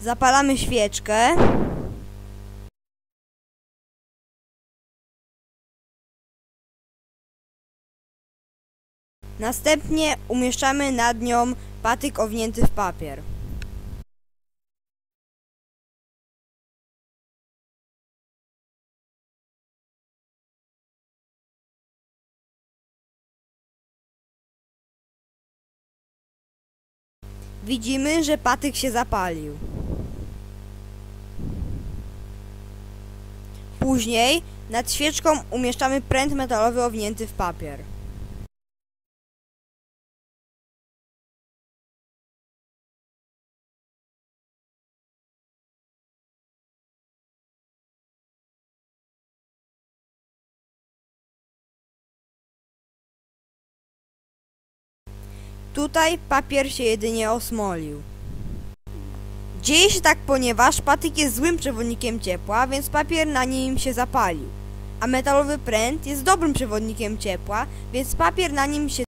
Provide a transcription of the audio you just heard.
Zapalamy świeczkę. Następnie umieszczamy nad nią patyk owinięty w papier. Widzimy, że patyk się zapalił. Później nad świeczką umieszczamy pręt metalowy owinięty w papier. Tutaj papier się jedynie osmolił. Dzieje się tak, ponieważ patyk jest złym przewodnikiem ciepła, więc papier na nim się zapalił. A metalowy pręt jest dobrym przewodnikiem ciepła, więc papier na nim się